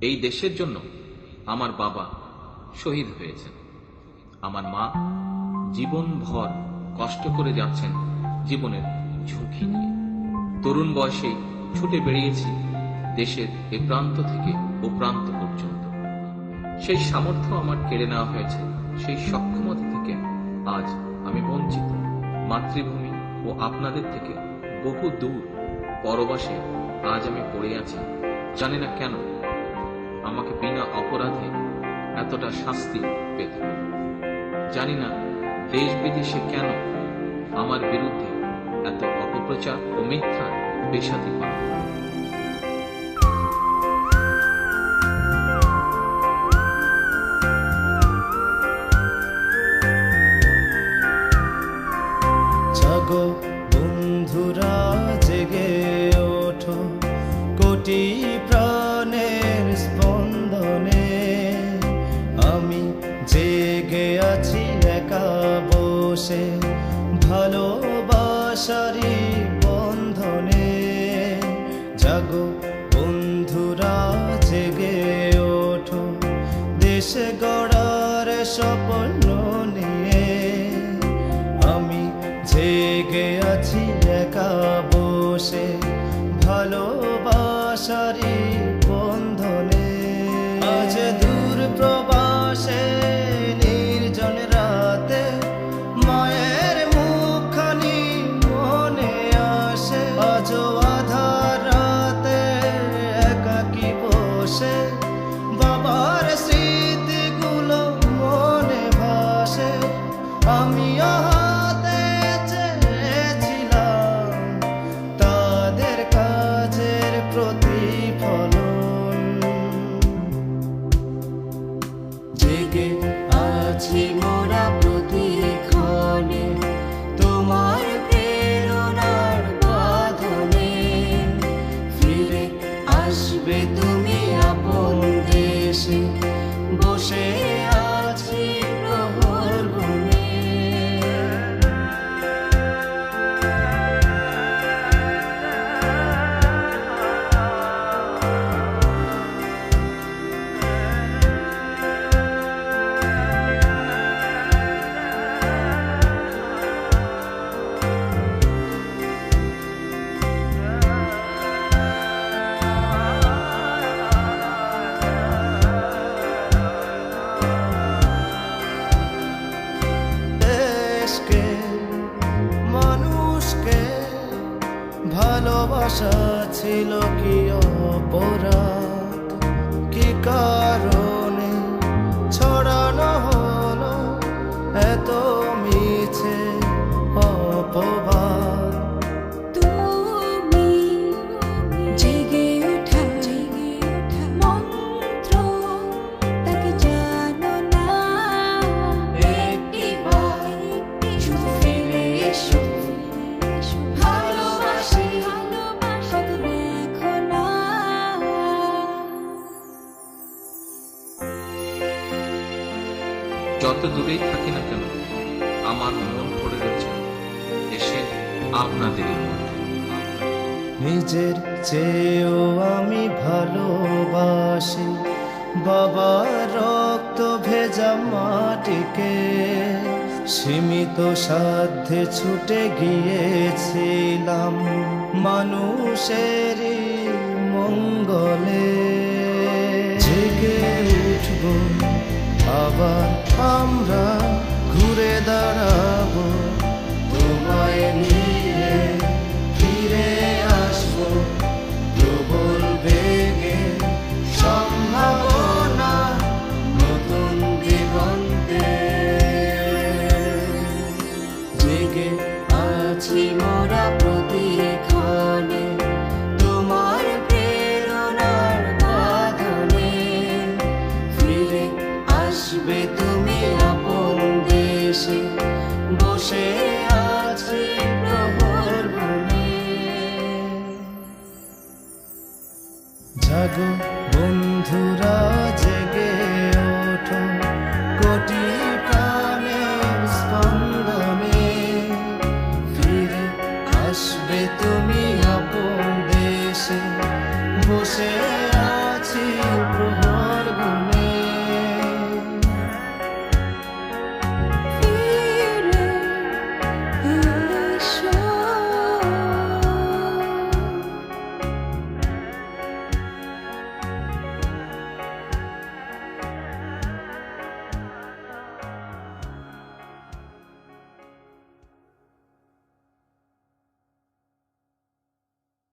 এই দেশের জন্য আমার বাবা শহীদ হয়েছেন। আমার মা জীবনভর কষ্ট করে যাচ্ছেন জীবনের ঝুঁকি নিয়ে। তরুণ বয়সে ছুটে বেরিয়েছি দেশের এ প্রান্ত থেকে ও প্রান্ত পর্যন্ত। সেই সামর্থ্য আমার কেড়ে নেওয়া হয়েছে, সেই সক্ষমতা থেকে আজ আমি বঞ্চিত। মাতৃভূমি ও আপনাদের থেকে বহু দূর, পরবাসে আজ আমি পড়ে আছি, জানি না কেন আমাকে বিনা অপরাধে এতটা শাস্তি পেতে জানি না দেশ বিদেশে কেন আমার বিরুদ্ধে এত অপপ্রচার ও মিথ্যা বেসাতি করা। জাগো বন্ধুরা, জেগে ওঠো কোটি প্রাণের বসে ভালোবাসারি বন্ধনে। জাগো বন্ধুরা, জেগে ওঠো। দেশ গড়ার স্বপ্ন নিয়ে। আমি জেগে আছি একা বসে ভালোবাসারি বন্ধনে। আজ দূর প্রবাসে আমি হাতে মানুষকে ভালোবাসা ছিল কি অপরাধ? কি কারণে? যত দূরেই থাকি না কেন, আমার মন পড়ে রয়েছে এসে আপনাদেরই মধ্যে। নিজের চেয়েও আমি ভালোবাসি, বাবার রক্ত ভেজা মাটিকে। সীমিত সাধ্যে ছুটে গিয়েছিলাম মানুষেরই মঙ্গলে। আবার আমরা ঘুরে দাঁড়াবো। তোমায় দেশে বসে আছে প্রহর জাগো বন্ধুরা